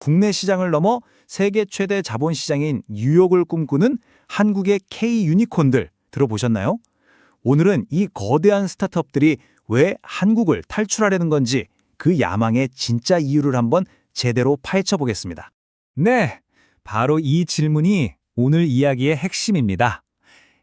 국내 시장을 넘어 세계 최대 자본 시장인 뉴욕을 꿈꾸는 한국의 K 유니콘들 들어보셨나요? 오늘은 이 거대한 스타트업들이 왜 한국을 탈출하려는 건지 그 야망의 진짜 이유를 한번 제대로 파헤쳐 보겠습니다. 네, 바로 이 질문이 오늘 이야기의 핵심입니다.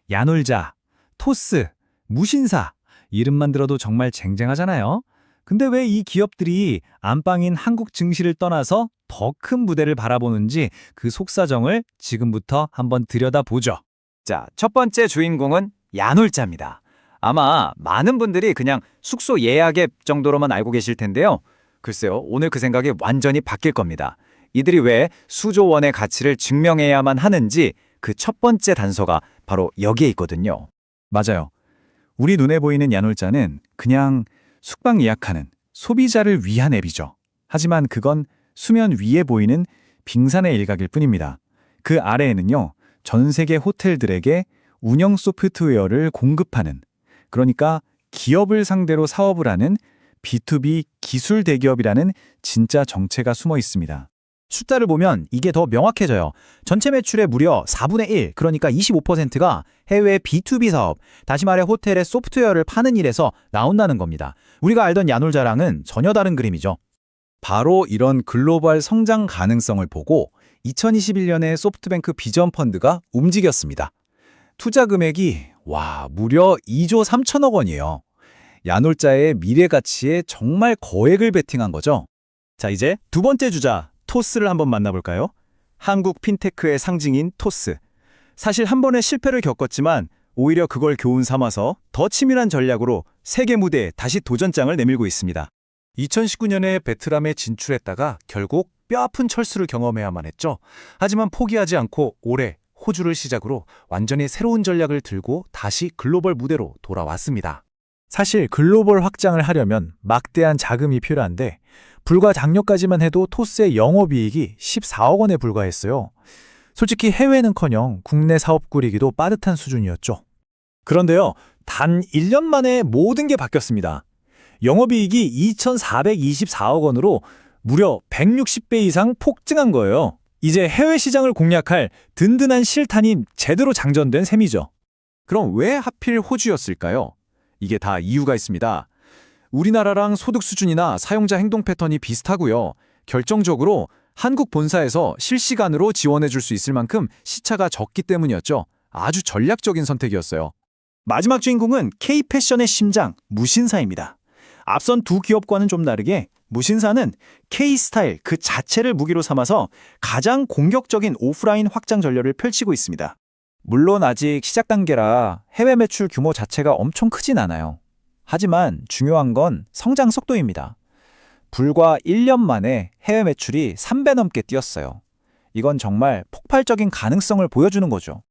야놀자, 토스, 무신사 이름만 들어도 정말 쟁쟁하잖아요. 근데 왜 이 기업들이 안방인 한국 증시를 떠나서 더 큰 무대를 바라보는지 그 속사정을 지금부터 한번 들여다보죠. 자, 첫 번째 주인공은 야놀자입니다. 아마 많은 분들이 그냥 숙소 예약 앱 정도로만 알고 계실 텐데요. 글쎄요, 오늘 그 생각이 완전히 바뀔 겁니다. 이들이 왜 수조 원의 가치를 증명해야만 하는지 그 첫 번째 단서가 바로 여기에 있거든요. 맞아요. 우리 눈에 보이는 야놀자는 그냥 숙박 예약하는 소비자를 위한 앱이죠. 하지만 그건 수면 위에 보이는 빙산의 일각일 뿐입니다. 그 아래에는요, 전 세계 호텔들에게 운영 소프트웨어를 공급하는, 그러니까 기업을 상대로 사업을 하는 B2B 기술 대기업이라는 진짜 정체가 숨어 있습니다. 숫자를 보면 이게 더 명확해져요. 전체 매출의 무려 4분의 1, 그러니까 25%가 해외 B2B 사업, 다시 말해 호텔의 소프트웨어를 파는 일에서 나온다는 겁니다. 우리가 알던 야놀 자랑은 전혀 다른 그림이죠. 바로 이런 글로벌 성장 가능성을 보고 2021년에 소프트뱅크 비전 펀드가 움직였습니다. 투자 금액이 와, 무려 2조 3천억 원이에요. 야놀자의 미래 가치에 정말 거액을 베팅한 거죠. 자, 이제 두 번째 주자 토스를 한번 만나볼까요? 한국 핀테크의 상징인 토스. 사실 한 번의 실패를 겪었지만 오히려 그걸 교훈 삼아서 더 치밀한 전략으로 세계 무대에 다시 도전장을 내밀고 있습니다. 2019년에 베트남에 진출했다가 결국 뼈아픈 철수를 경험해야만 했죠. 하지만 포기하지 않고 올해 호주를 시작으로 완전히 새로운 전략을 들고 다시 글로벌 무대로 돌아왔습니다. 사실 글로벌 확장을 하려면 막대한 자금이 필요한데 불과 작년까지만 해도 토스의 영업이익이 14억 원에 불과했어요. 솔직히 해외는커녕 국내 사업 꾸리기도 빠듯한 수준이었죠. 그런데요, 단 1년 만에 모든 게 바뀌었습니다. 영업이익이 2,424억 원으로 무려 160배 이상 폭증한 거예요. 이제 해외 시장을 공략할 든든한 실탄이 제대로 장전된 셈이죠. 그럼 왜 하필 호주였을까요? 이게 다 이유가 있습니다. 우리나라랑 소득 수준이나 사용자 행동 패턴이 비슷하고요. 결정적으로 한국 본사에서 실시간으로 지원해 줄 수 있을 만큼 시차가 적기 때문이었죠. 아주 전략적인 선택이었어요. 마지막 주인공은 K-패션의 심장, 무신사입니다. 앞선 두 기업과는 좀 다르게 무신사는 K-스타일 그 자체를 무기로 삼아서 가장 공격적인 오프라인 확장 전략을 펼치고 있습니다. 물론 아직 시작 단계라 해외 매출 규모 자체가 엄청 크진 않아요. 하지만 중요한 건 성장 속도입니다. 불과 1년 만에 해외 매출이 3배 넘게 뛰었어요. 이건 정말 폭발적인 가능성을 보여주는 거죠.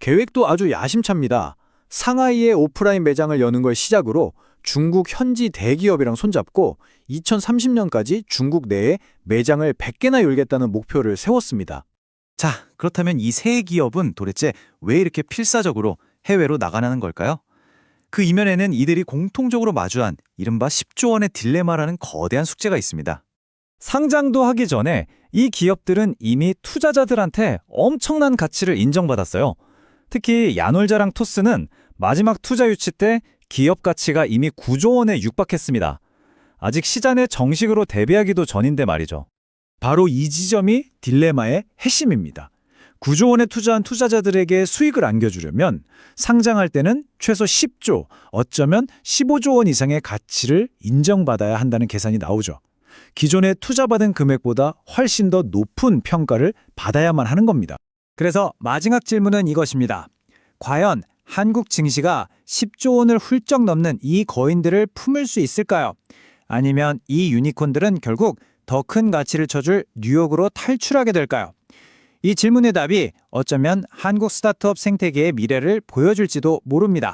계획도 아주 야심찹니다. 상하이에 오프라인 매장을 여는 걸 시작으로 중국 현지 대기업이랑 손잡고 2030년까지 중국 내에 매장을 100개나 열겠다는 목표를 세웠습니다. 자, 그렇다면 이 세 기업은 도대체 왜 이렇게 필사적으로 해외로 나가는 걸까요? 그 이면에는 이들이 공통적으로 마주한 이른바 10조 원의 딜레마라는 거대한 숙제가 있습니다. 상장도 하기 전에 이 기업들은 이미 투자자들한테 엄청난 가치를 인정받았어요. 특히 야놀자랑 토스는 마지막 투자 유치 때 기업 가치가 이미 9조 원에 육박했습니다. 아직 시장에 정식으로 대비하기도 전인데 말이죠. 바로 이 지점이 딜레마의 핵심입니다. 9조 원에 투자한 투자자들에게 수익을 안겨주려면 상장할 때는 최소 10조, 어쩌면 15조 원 이상의 가치를 인정받아야 한다는 계산이 나오죠. 기존에 투자받은 금액보다 훨씬 더 높은 평가를 받아야만 하는 겁니다. 그래서 마지막 질문은 이것입니다. 과연 한국 증시가 10조 원을 훌쩍 넘는 이 거인들을 품을 수 있을까요? 아니면 이 유니콘들은 결국 더 큰 가치를 쳐줄 뉴욕으로 탈출하게 될까요? 이 질문의 답이 어쩌면 한국 스타트업 생태계의 미래를 보여줄지도 모릅니다.